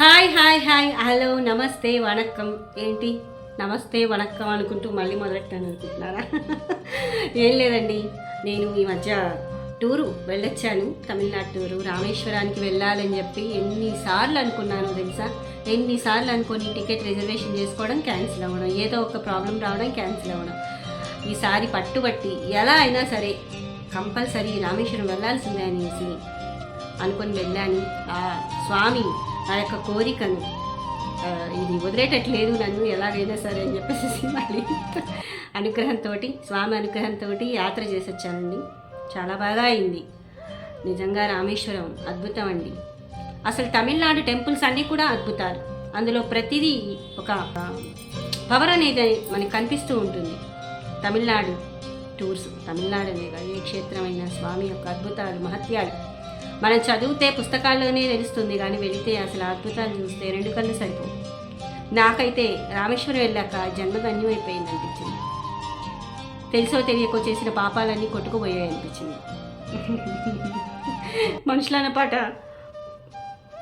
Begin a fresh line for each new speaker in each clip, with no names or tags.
Hi hi hi. Hello నమస్తే వణక్కం. ఏంటి? నమస్తే వణక్కం అనుకుంటూ మళ్ళీ మొదలెట్టాను అనుకుంటున్నారా? ఏం లేదండి. నేను ఈ మధ్య టూరు వెళ్ళొచ్చాను. తమిళనాడు టూరు. రామేశ్వరానికి వెళ్ళాలని చెప్పి ఎన్నిసార్లు అనుకున్నాను తెలుసా? ఎన్నిసార్లు అనుకొని టికెట్ రిజర్వేషన్ చేసుకోవడం క్యాన్సిల్ అవ్వడం ఏదో ఒక ప్రాబ్లం రావడం క్యాన్సిల్ అవ్వడం. ఈసారి పట్టుబట్టి ఎలా అయినా సరే కంపల్సరీ రామేశ్వరం వెళ్ళాల్సిందే అనేసి అనుకొని వెళ్ళాను. ఆ స్వామి ఆ యొక్క కోరికను. ఇది వదిలేటట్లేదు నన్ను ఎలాగైనా సరే అని చెప్పేసి మళ్ళీ అనుగ్రహంతో స్వామి అనుగ్రహంతో యాత్ర చేసి వచ్చానండి చాలా బాగా అయింది. నిజంగా రామేశ్వరం అద్భుతం అండి. అసలు తమిళనాడు టెంపుల్స్ అన్నీ కూడా అద్భుతాలు. అందులో ప్రతిదీ ఒక పవర్ అనేది మనకి కనిపిస్తూ ఉంటుంది. తమిళనాడు టూర్స్ తమిళనాడు అనే ఏ క్షేత్రమైన స్వామి యొక్క అద్భుతాలు మహత్యాలు. మనం చదివితే పుస్తకాల్లోనే తెలుస్తుంది కానీ వెళితే అసలు అద్భుతాలు చూస్తే రెండు కళ్ళు సరిపోవు. నాకైతే రామేశ్వరం వెళ్ళాక జన్మ ధన్యమైపోయింది అనిపించింది. తెలుసో తెలియకో చేసిన పాపాలన్నీ కొట్టుకుపోయాయి అనిపించింది. మనుషులన్న పాట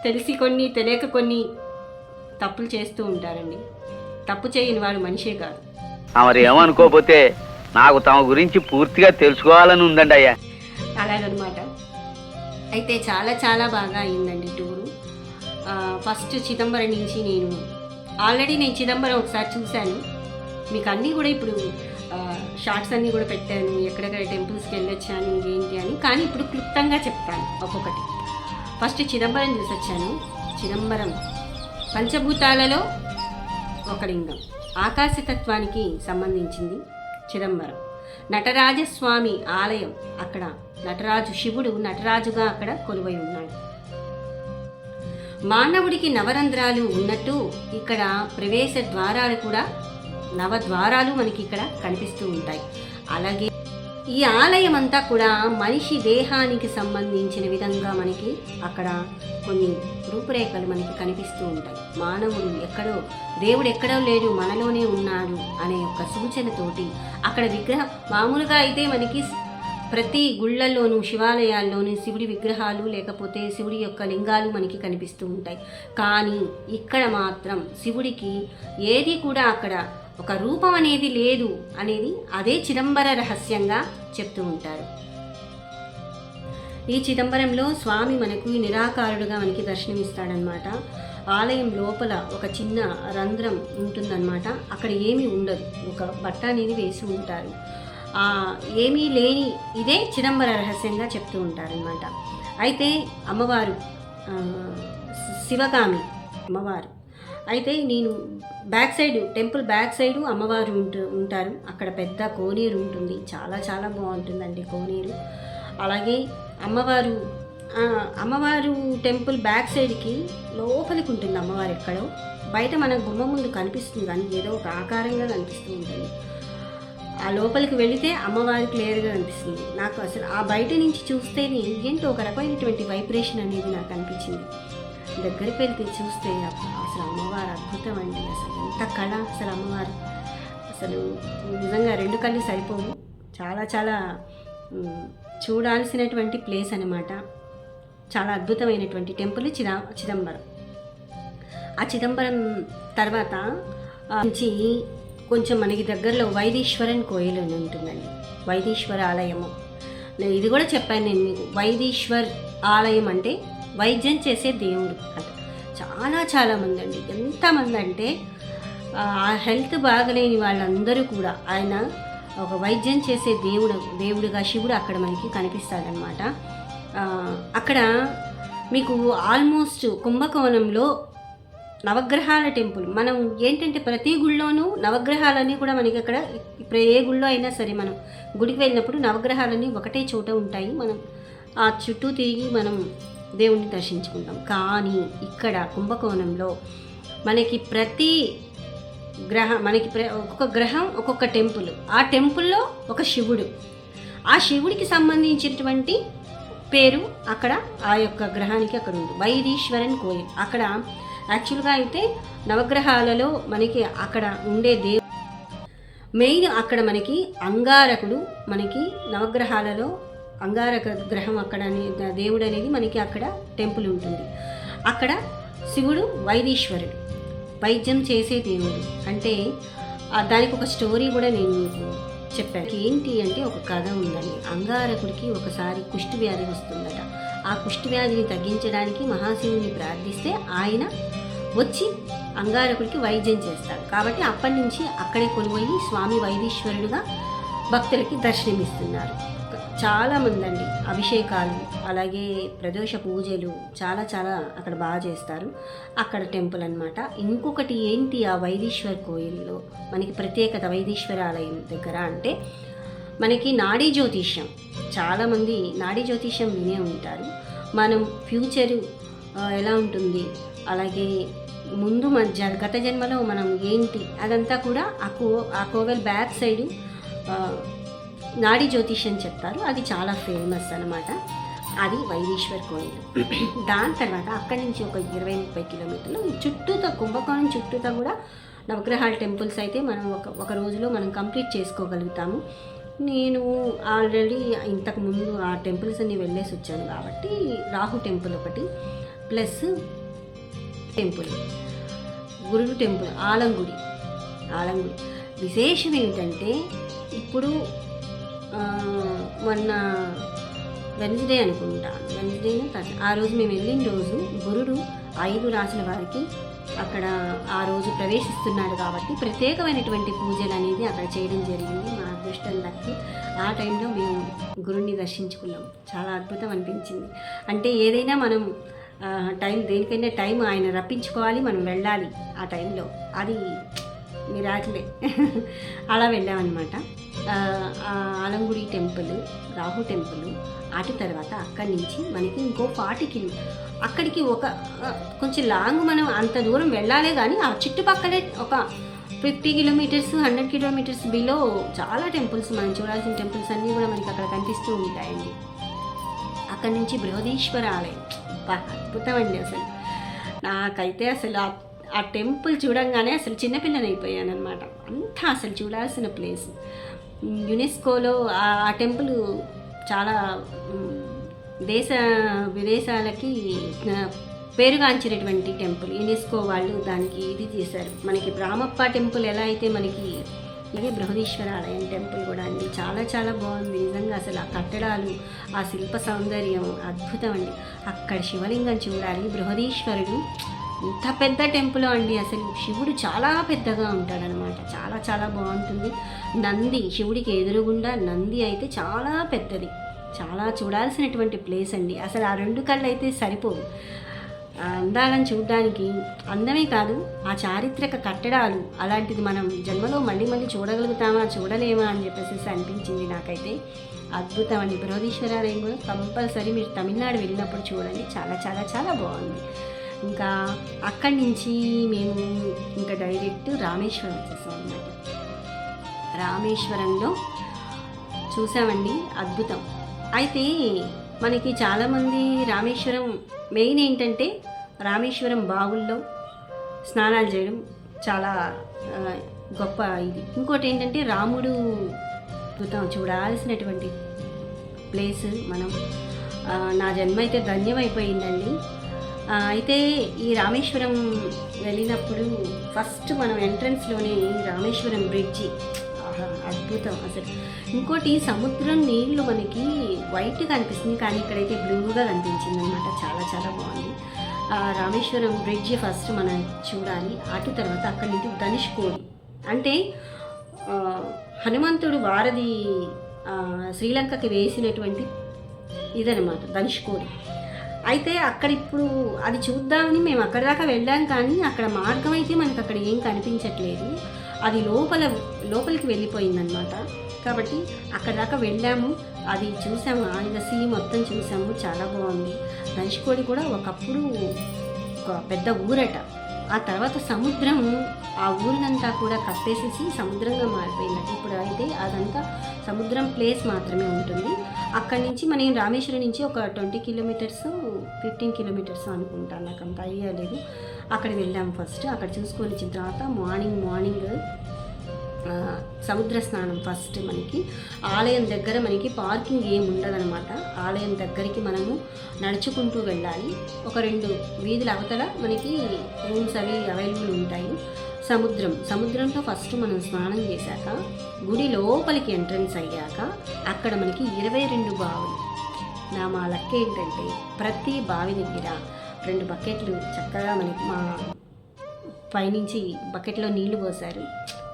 తెలిసి కొన్ని తెలియక కొన్ని తప్పులు చేస్తూ ఉంటారండి. తప్పు చేయని వాడు మనిషే కాదు.
మరి ఏమనుకోకపోతే నాకు తమ గురించి పూర్తిగా తెలుసుకోవాలని ఉందండి అయ్యా.
అలాగనమాట. అయితే చాలా చాలా బాగా అయిందండి టూరు. ఫస్ట్ చిదంబరం నుంచి నేను ఆల్రెడీ నేను చిదంబరం ఒకసారి చూశాను. మీకు అన్నీ కూడా ఇప్పుడు షార్ట్స్ అన్నీ కూడా పెట్టాను. ఎక్కడెక్కడ టెంపుల్స్కి వెళ్ళొచ్చాను ఏంటి అని. కానీ ఇప్పుడు క్లుప్తంగా చెప్తాను ఒక్కొక్కటి. ఫస్ట్ చిదంబరం చూసి వచ్చాను చిదంబరం పంచభూతాలలో ఒక లింగం. ఆకాశతత్వానికి సంబంధించింది చిదంబరం. నటరాజస్వామి ఆలయం అక్కడ నటరాజు శివుడు నటరాజుగా అక్కడ కొలువై ఉన్నాడు. మానవుడికి నవరంధ్రాలు ఉన్నట్టు ఇక్కడ ప్రవేశ ద్వారాలు కూడా నవద్వారాలు మనకి ఇక్కడ కనిపిస్తూ ఉంటాయి. అలాగే ఈ ఆలయం అంతా కూడా మనిషి దేహానికి సంబంధించిన విధంగా మనకి అక్కడ కొన్ని రూపురేఖలు మనకి కనిపిస్తూ ఉంటాయి. మానవుడు ఎక్కడో దేవుడు ఎక్కడో లేడు మనలోనే ఉన్నాడు అనే ఒక సూచనతోటి అక్కడ విగ్రహం మామూలుగా అయితే మనకి ప్రతి గుళ్ళల్లోనూ శివాలయాల్లోనూ శివుడి విగ్రహాలు లేకపోతే శివుడి యొక్క లింగాలు మనకి కనిపిస్తూ ఉంటాయి. కానీ ఇక్కడ మాత్రం శివుడికి ఏది కూడా అక్కడ ఒక రూపం అనేది లేదు అనేది అదే చిదంబర రహస్యంగా చెప్తూ ఉంటారు. ఈ చిదంబరంలో స్వామి మనకు నిరాకారుడుగా మనకి దర్శనమిస్తాడనమాట ఆలయం లోపల ఒక చిన్న రంధ్రం ఉంటుందన్నమాట. అక్కడ ఏమీ ఉండదు. ఒక బట్ట అనేది వేసి ఉంటారు. ఏమీ లేని ఇదే చిదంబర రహస్యంగా చెప్తూ ఉంటారనమాట అయితే అమ్మవారు శివగామి అమ్మవారు. అయితే నేను back side temple back side అమ్మవారు ఉంటు ఉంటారు. అక్కడ పెద్ద కోనేరు ఉంటుంది. చాలా చాలా బాగుంటుందండి కోనేరు. అలాగే అమ్మవారు అమ్మవారు టెంపుల్ బ్యాక్ సైడ్కి లోపలికి ఉంటుంది అమ్మవారు ఎక్కడో. బయట మన గుమ్మ ముందు కనిపిస్తుంది. కానీ ఏదో ఒక ఆకారంగా కనిపిస్తూ ఉంటుంది. ఆ లోపలికి వెళితే అమ్మవారి క్లియర్గా అనిపిస్తుంది. నాకు అసలు ఆ బయట నుంచి చూస్తేనే ఏంటో ఒక రకమైనటువంటి వైబ్రేషన్ అనేది నాకు అనిపించింది. దగ్గరికి వెళ్తే చూస్తే అసలు అమ్మవారు అద్భుతం అండి. అసలు ఎంత కళ అసలు అమ్మవారు. అసలు నిజంగా రెండు కళ్ళు సరిపోవు. చాలా చాలా చూడాల్సినటువంటి ప్లేస్ అనమాట చాలా అద్భుతమైనటువంటి టెంపుల్ చిదా చిదంబరం. ఆ చిదంబరం తర్వాత నుంచి కొంచెం మనకి దగ్గరలో వైదీశ్వరన్ కోయిల్ అని ఉంటుందండి. వైదీశ్వర ఆలయము. ఇది కూడా చెప్పాను నేను మీకు. వైదీశ్వర్ ఆలయం అంటే వైద్యం చేసే దేవుడు అంట. చాలా చాలామంది అండి. ఎంతమంది అంటే ఆ హెల్త్ బాగలేని వాళ్ళందరూ కూడా ఆయన ఒక వైద్యం చేసే దేవుడు దేవుడుగా శివుడు అక్కడ మనకి కనిపిస్తాడనమాట అక్కడ మీకు ఆల్మోస్ట్ కుంభకోణంలో నవగ్రహాల టెంపుల్. మనం ఏంటంటే ప్రతి గుళ్ళోనూ నవగ్రహాలన్నీ కూడా మనకి అక్కడ ఇప్పుడు ఏ గుళ్ళో అయినా సరే మనం గుడికి వెళ్ళినప్పుడు నవగ్రహాలన్నీ ఒకటే చోట ఉంటాయి. మనం ఆ చుట్టూ తిరిగి మనం దేవుణ్ణి దర్శించుకుంటాం. కానీ ఇక్కడ కుంభకోణంలో మనకి ప్రతి గ్రహ మనకి ప్ర- ఒక్కొక్క గ్రహం ఒక్కొక్క టెంపుల్. ఆ టెంపుల్లో ఒక శివుడు. ఆ శివుడికి సంబంధించినటువంటి పేరు అక్కడ ఆ యొక్క గ్రహానికి అక్కడ ఉంది. వైదీశ్వరన్ కోయిల్. అక్కడ యాక్చువల్గా అయితే నవగ్రహాలలో మనకి అక్కడ ఉండే దేవు మెయిన్ అక్కడ మనకి అంగారకుడు మనకి నవగ్రహాలలో అంగారక గ్రహం అక్కడ దేవుడు అనేది మనకి అక్కడ టెంపుల్ ఉంటుంది. అక్కడ శివుడు వైదీశ్వరుడు వైద్యం చేసే దేవుడు. అంటే దానికి ఒక స్టోరీ కూడా నేను మీకు చెప్పాను. ఏంటి అంటే ఒక కథ ఉందండి. అంగారకుడికి ఒకసారి కుష్టి వ్యాధి వస్తుందట. ఆ కుష్టి వ్యాధిని తగ్గించడానికి మహాశివుని ప్రార్థిస్తే ఆయన వచ్చి అంగారకుడికి వైద్యం చేస్తాడు కాబట్టి అప్పటి నుంచి అక్కడే కొనిపోయి స్వామి వైదీశ్వరుడుగా భక్తులకి దర్శనమిస్తున్నారు. చాలా అండి అభిషేకాలు అలాగే ప్రదోష పూజలు చాలా చాలా అక్కడ బాగా చేస్తారు. అక్కడ టెంపుల్ అన్నమాట. ఇంకొకటి ఏంటి ఆ వైదీశ్వర్ కోయిల్లో? మనకి ప్రత్యేకత వైదీశ్వర ఆలయం దగ్గర అంటే మనకి నాడీ జ్యోతిష్యం. చాలామంది నాడీ జ్యోతిష్యం వినే ఉంటారు. మనం ఫ్యూచరు ఎలా ఉంటుంది? అలాగే ముందు మధ్య గత జన్మలో మనం ఏంటి అదంతా కూడా ఆ కో ఆ కోవెల్ బ్యాక్ సైడ్ నాడీ జ్యోతిష్యం చెప్తారు. అది చాలా ఫేమస్ అనమాట అది వైదీశ్వర్ కోయిల్. దాని తర్వాత అక్కడి నుంచి ఒక ఇరవై ముప్పై కిలోమీటర్లు చుట్టూతో కుంభకోణం చుట్టూతో కూడా నవగ్రహాల టెంపుల్స్ అయితే మనం ఒక ఒక రోజులో మనం కంప్లీట్ చేసుకోగలుగుతాము. నేను ఆల్రెడీ ఇంతకుముందు ఆ టెంపుల్స్ అన్ని వెళ్ళేసి వచ్చాను కాబట్టి రాహు టెంపుల్ ఒకటి ప్లస్ టెంపుల్. గురుడు టెంపుల్ ఆలంగుడి ఆలంగుడి. విశేషం ఏంటంటే ఇప్పుడు మొన్న వెన్స్డే అనుకుంటా. వెన్స్డే ఆ రోజు మేము వెళ్ళిన రోజు గురుడు ఐదు రాసుల వారికి అక్కడ ఆ రోజు ప్రవేశిస్తున్నాడు కాబట్టి ప్రత్యేకమైనటువంటి పూజలు అనేది అక్కడ చేయడం జరిగింది. మా అదృష్టం లక్కి ఆ టైంలో మేము గురుడిని దర్శించుకున్నాం. చాలా అద్భుతం అనిపించింది. అంటే ఏదైనా మనం టైం దేనికైనా టైం ఆయన రప్పించుకోవాలి మనం వెళ్ళాలి ఆ టైంలో. అది మిరాకిలే. అలా వెళ్ళామన్నమాట. ఆలంగుడి టెంపుల్ రాహు టెంపుల్ అటు తర్వాత అక్కడి నుంచి మనకి ఇంకో ఫార్టీ కిలో అక్కడికి ఒక కొంచెం లాంగ్ మనం అంత దూరం వెళ్ళాలే కానీ ఆ చుట్టుపక్కలే ఒక fifty kilometres hundred kilometres below చాలా టెంపుల్స్ మనం చూడాల్సిన టెంపుల్స్ అన్నీ కూడా మనకి అక్కడ కనిపిస్తూ ఉంటాయండి. అక్కడి నుంచి బృహదీశ్వర ఆలయం. బా అద్భుతం అండి అసలు. నాకైతే అసలు ఆ- టెంపుల్ చూడంగానే అసలు చిన్నపిల్లని అయిపోయాను అనమాట అంతా అసలు చూడాల్సిన ప్లేస్. యునెస్కోలో ఆ టెంపుల్ చాలా దేశ విదేశాలకి పేరుగాంచినటువంటి టెంపుల్. యునెస్కో వాళ్ళు దానికి ఇది చేశారు మనకి బ్రాహ్మప్ప టెంపుల్ ఎలా అయితే మనకి ఇదే బృహదీశ్వర ఆలయం టెంపుల్ కూడా అండి. చాలా చాలా బాగుంది. నిజంగా అసలు ఆ కట్టడాలు ఆ శిల్ప సౌందర్యం అద్భుతం అండి. అక్కడ శివలింగం చూడాలి. బృహదీశ్వరుడు ఇంత పెద్ద టెంపుల్ అండి అసలు. శివుడు చాలా పెద్దగా ఉంటాడనమాట. చాలా చాలా బాగుంటుంది. నంది శివుడికి ఎదురుగుండా నంది అయితే చాలా పెద్దది. చాలా చూడాల్సినటువంటి ప్లేస్ అండి. అసలు ఆ రెండు కళ్ళు అయితే సరిపోవు అందాలను చూడడానికి అందమే కాదు ఆ చారిత్రక కట్టడాలు అలాంటిది మనం జన్మలో మళ్ళీ మళ్ళీ చూడగలుగుతామా చూడలేమా అని చెప్పేసి అనిపించింది నాకైతే. అద్భుతం అండి బృహదీశ్వరాలయం కూడా కంపల్సరీ మీరు తమిళనాడు వెళ్ళినప్పుడు చూడండి. చాలా చాలా చాలా బాగుంది. ఇంకా అక్కడి నుంచి మేము ఇంకా డైరెక్ట్ రామేశ్వరం వచ్చేసాం అన్నమాట. రామేశ్వరంలో చూసామండి. అద్భుతం. అయితే మనకి చాలామంది రామేశ్వరం మెయిన్ ఏంటంటే రామేశ్వరం బావుల్లో స్నానాలు చేయడం చాలా గొప్ప ఇది. ఇంకోటి ఏంటంటే రాముడు అద్భుతం చూడాల్సినటువంటి ప్లేస్ మనం నా జన్మ అయితే ధన్యమైపోయిందండి. అయితే ఈ రామేశ్వరం వెళ్ళినప్పుడు ఫస్ట్ మనం ఎంట్రన్స్లోనే రామేశ్వరం బ్రిడ్జి. అద్భుతం అసలు. ఇంకోటి సముద్రం నీళ్ళు మనకి వైట్గా అనిపిస్తుంది కానీ ఇక్కడైతే బ్లూగా కనిపించింది అనమాట చాలా చాలా బాగుంది. రామేశ్వరం బ్రిడ్జి ఫస్ట్ మనం చూడాలి. అటు తర్వాత అక్కడి నుంచి ధనుష్కోడి అంటే హనుమంతుడు వారధి శ్రీలంకకి వేసినటువంటి ఇదనమాట ధనుష్కోడి అయితే అక్కడ ఇప్పుడు అది చూద్దామని మేము అక్కడ దాకా వెళ్ళాం కానీ అక్కడ మార్గం అయితే మనకు అక్కడ ఏం కనిపించట్లేదు. అది లోపల లోపలికి వెళ్ళిపోయిందనమాట కాబట్టి అక్కడ దాకా వెళ్ళాము. అది చూసాము. ఆయుధ సీ మొత్తం చూసాము. చాలా బాగుంది. ధనుష్కోడి కూడా ఒకప్పుడు ఒక పెద్ద ఊరట. ఆ తర్వాత సముద్రం ఆ ఊరినంతా కూడా కప్పేసేసి సముద్రంగా మారిపోయిందట. ఇప్పుడు అయితే అదంతా సముద్రం ప్లేస్ మాత్రమే ఉంటుంది. అక్కడి నుంచి మనం రామేశ్వరం నుంచి ఒక ట్వంటీ కిలోమీటర్స్ ఫిఫ్టీన్ కిలోమీటర్స్ అనుకుంటాను నాకు అంత అయ్యలేదు అక్కడ వెళ్ళాం ఫస్ట్. అక్కడ చూసుకొని వచ్చిన తర్వాత మార్నింగ్ మార్నింగ్ సముద్ర స్నానం ఫస్ట్ మనకి. ఆలయం దగ్గర మనకి పార్కింగ్ ఏమి ఉండదనమాట ఆలయం దగ్గరికి మనము నడుచుకుంటూ వెళ్ళాలి. ఒక రెండు వీధుల అవతల మనకి రూమ్స్ అవి అవైలబుల్ ఉంటాయి. సముద్రం. సముద్రంలో ఫస్ట్ మనం స్నానం చేశాక గుడి లోపలికి ఎంట్రన్స్ అయ్యాక అక్కడ మనకి ఇరవై రెండు బావులు. నా మా లెక్క ఏంటంటే ప్రతి బావి దగ్గర రెండు బకెట్లు చక్కగా మనకి మా పైనుంచి బకెట్లో నీళ్ళు పోసారు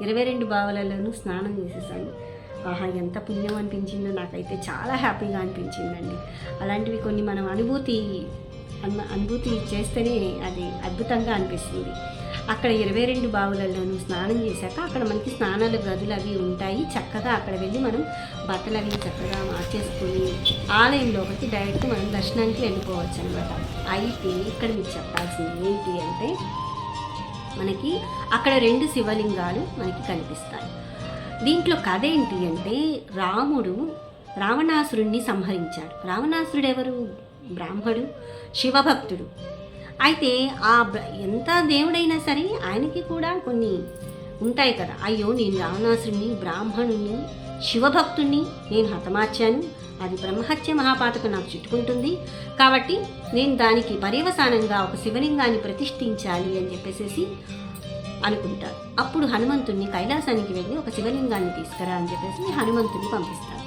ఇరవై రెండు బావులలోనూ స్నానం చేసేసాను. ఆహా ఎంత పుణ్యం అనిపించిందో నాకైతే చాలా హ్యాపీగా అనిపించిందండి. అలాంటివి కొన్ని మనం అనుభూతి అను- అనుభూతి చేస్తేనే అది అద్భుతంగా అనిపిస్తుంది. అక్కడ ఇరవై రెండు బావులలోనూ స్నానం చేశాక అక్కడ మనకి స్నానాలు గదులు అవి ఉంటాయి. చక్కగా అక్కడ వెళ్ళి మనం బట్టలు అవి చక్కగా మార్చేసుకొని ఆలయంలో ఒకటి డైరెక్ట్ మనం దర్శనానికి వెళ్ళిపోవచ్చు అనమాట అయితే ఇక్కడ మీకు చెప్పాల్సింది ఏంటి అంటే మనకి అక్కడ రెండు శివలింగాలు మనకి కనిపిస్తాయి. దీంట్లో కథ ఏంటి అంటే రాముడు రావణాసురుణ్ణి సంహరించాడు. రావణాసురుడు ఎవరు బ్రాహ్మడు శివభక్తుడు. అయితే ఆ ఎంత దేవుడైనా సరే ఆయనకి కూడా కొన్ని ఉంటాయి కదా. అయ్యో నేను రావణాసురుణ్ణి బ్రాహ్మణుణ్ణి శివభక్తుణ్ణి నేను హతమార్చాను. అది బ్రహ్మహత్య మహాపాతకు నాకు చుట్టుకుంటుంది. కాబట్టి నేను దానికి పర్యవసానంగా ఒక శివలింగాన్ని ప్రతిష్ఠించాలి అని చెప్పేసి అనుకుంటారు. అప్పుడు హనుమంతుణ్ణి కైలాసానికి వెళ్ళి ఒక శివలింగాన్ని తీసుకురా అని చెప్పేసి హనుమంతుని పంపిస్తారు.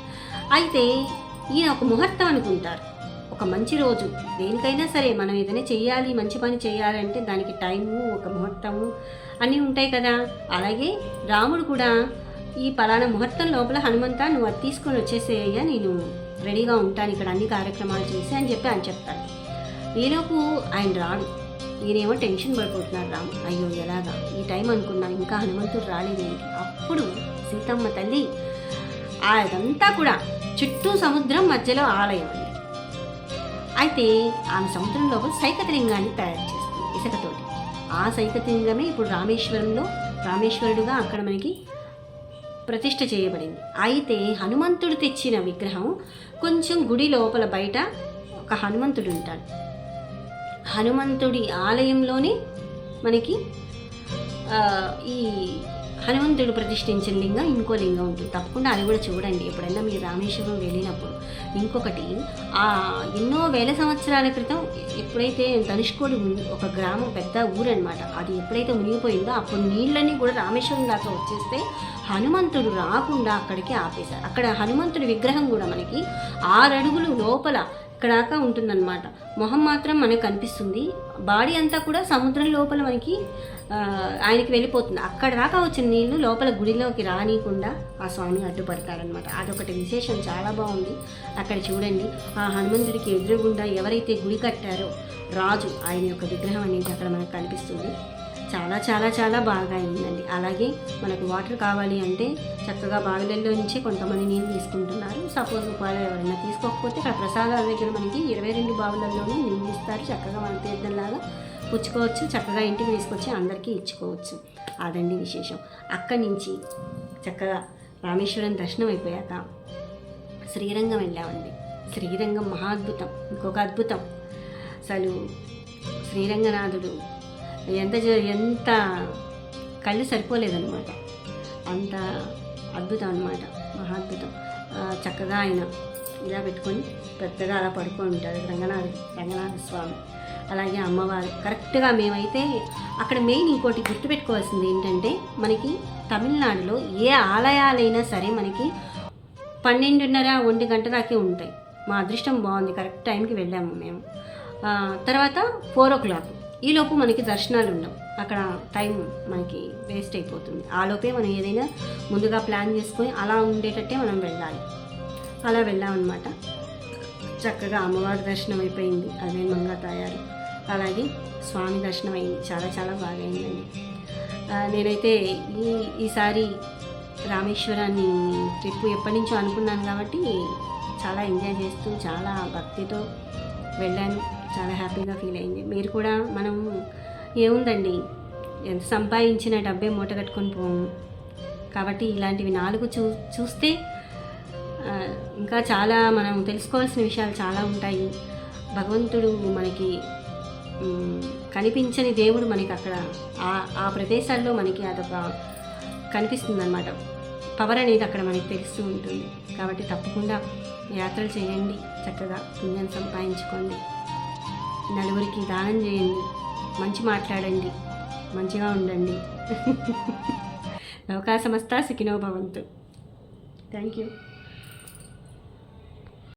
అయితే ఈయన ఒక ముహూర్తం అనుకుంటారు. ఒక మంచి రోజు. దేనికైనా సరే మనం ఏదైనా చేయాలి మంచి పని చేయాలంటే దానికి టైము ఒక ముహూర్తము అన్నీ ఉంటాయి కదా. అలాగే రాముడు కూడా ఈ పలానా ముహూర్తం లోపల హనుమంత నువ్వు అది తీసుకొని వచ్చేసేయ్యా నేను రెడీగా ఉంటాను ఇక్కడ అన్ని కార్యక్రమాలు చేసి అని చెప్పి ఆయన చెప్తాడు. ఈలోపు ఆయన రాడు. ఈయనేమో టెన్షన్ పడిపోతున్నారు రాము. అయ్యో ఎలాగా? ఈ టైం అనుకున్నాను ఇంకా హనుమంతుడు రాలేదేంటి అప్పుడు సీతమ్మ తల్లి అదంతా కూడా చుట్టూ సముద్రం మధ్యలో ఆలయం ఉంది అయితే ఆమె సముద్రం లోపల సైకతలింగాన్ని తయారు చేస్తుంది ఇసుకతోటి. ఆ సైకతలింగమే ఇప్పుడు రామేశ్వరంలో రామేశ్వరుడుగా అక్కడ మనకి ప్రతిష్ఠ చేయబడింది. అయితే హనుమంతుడు తెచ్చిన విగ్రహం కొంచెం గుడి లోపల బయట ఒక హనుమంతుడు ఉంటాడు. హనుమంతుడి ఆలయంలోనే మనకి ఈ హనుమంతుడు ప్రతిష్ఠించిన లింగం ఇంకో లింగం ఉంటుంది. తప్పకుండా అది కూడా చూడండి. ఎప్పుడైనా మీరు రామేశ్వరం వెళ్ళినప్పుడు ఇంకొకటి ఆ ఎన్నో వేల సంవత్సరాల క్రితం ఎప్పుడైతే ధనుష్కోడి ఒక గ్రామం పెద్ద ఊరు అనమాట అది ఎప్పుడైతే మునిగిపోయిందో అప్పుడు నీళ్ళన్నీ కూడా రామేశ్వరం దాకా వచ్చేస్తే హనుమంతుడు రాకుండా అక్కడికి ఆపేశారు. అక్కడ హనుమంతుడి విగ్రహం కూడా మనకి ఆరు అడుగులు లోపల ఇక్కడ ఉంటుందన్నమాట. మొహం మాత్రం మనకు కనిపిస్తుంది. బాడీ అంతా కూడా సముద్రం లోపల మనకి ఆయనకి వెళ్ళిపోతుంది. అక్కడ దాకా వచ్చిన నీళ్ళు లోపల గుడిలోకి రానియకుండా ఆ స్వామి అడ్డుపడతారనమాట అదొకటి విశేషం. చాలా బాగుంది. అక్కడ చూడండి. ఆ హనుమంతుడికి ఎదురుగుండా ఎవరైతే గుడి కట్టారో రాజు ఆయన యొక్క విగ్రహం అనేది అక్కడ మనకు కనిపిస్తుంది. చాలా చాలా చాలా బాగా అయిందండి. అలాగే మనకు వాటర్ కావాలి అంటే చక్కగా బావిలల్లో నుంచి కొంతమంది నీళ్ళు తీసుకుంటున్నారు. సపోజ్ ఒకవేళ ఎవరైనా తీసుకోకపోతే అక్కడ ప్రసాదాల దగ్గర మనకి ఇరవై రెండు బావులలోనే నీళ్ళు ఇస్తారు. చక్కగా మన తీర్థంలాగా పుచ్చుకోవచ్చు చక్కగా ఇంటికి తీసుకొచ్చి అందరికీ ఇచ్చుకోవచ్చు. అదండి విశేషం. అక్కడి నుంచి చక్కగా రామేశ్వరం దర్శనం అయిపోయాక శ్రీరంగం వెళ్ళామండి. శ్రీరంగం మహా అద్భుతం ఇంకొక అద్భుతం. అసలు శ్రీరంగనాథుడు ఎంత జ- ఎంత కళ్ళు సరిపోలేదన్నమాట. అంత అద్భుతం అనమాట మహాద్భుతం. చక్కగా ఆయన ఇలా పెట్టుకొని పెద్దగా అలా పడుకొని ఉంటాడు రంగనాథ రంగనాథ స్వామి అలాగే అమ్మవారు. కరెక్ట్గా మేమైతే అక్కడ మెయిన్ ఇంకోటి గుర్తుపెట్టుకోవాల్సింది ఏంటంటే మనకి తమిళనాడులో ఏ ఆలయాలైనా సరే మనకి పన్నెండున్నర ఒంటి గంట దాకే ఉంటాయి. మా అదృష్టం బాగుంది. కరెక్ట్ టైంకి వెళ్ళాము మేము. తర్వాత ఫోర్ ఓ క్లాక్. ఈలోపు మనకి దర్శనాలు ఉండవు. అక్కడ టైం మనకి వేస్ట్ అయిపోతుంది. ఆలోపే మనం ఏదైనా ముందుగా ప్లాన్ చేసుకొని అలా ఉండేటట్టే మనం వెళ్ళాలి. అలా వెళ్ళామన్నమాట. చక్కగా అమ్మవారి దర్శనం అయిపోయింది. అదే మంగా తయారు. అలాగే స్వామి దర్శనం అయింది. చాలా చాలా బాగా అయిందండి నేనైతే ఈ ఈసారి రామేశ్వరాన్ని ట్రిప్ ఎప్పటి నుంచో అనుకున్నాను కాబట్టి చాలా ఎంజాయ్ చేస్తూ చాలా భక్తితో వెళ్ళాను. చాలా హ్యాపీగా ఫీల్ అయింది. మీరు కూడా మనం ఏముందండి? ఎంత సంపాదించిన డబ్బే మూట కట్టుకొని పోము. కాబట్టి ఇలాంటివి నాలుగు చూ చూస్తే ఇంకా చాలా మనం తెలుసుకోవాల్సిన విషయాలు చాలా ఉంటాయి. భగవంతుడు మనకి కనిపించని దేవుడు మనకి అక్కడ ఆ ఆ ప్రదేశాల్లో మనకి అదొక కనిపిస్తుంది అనమాట పవర్ అనేది అక్కడ మనకి తెలుస్తూ ఉంటుంది. కాబట్టి తప్పకుండా యాత్రలు చేయండి. చక్కగా పుణ్యం సంపాదించుకోండి. నలుగురికి దానం చేయండి. మంచి మాట్లాడండి. మంచిగా ఉండండి. అవకాశమస్తా సుఖినో భవంతు. Thank you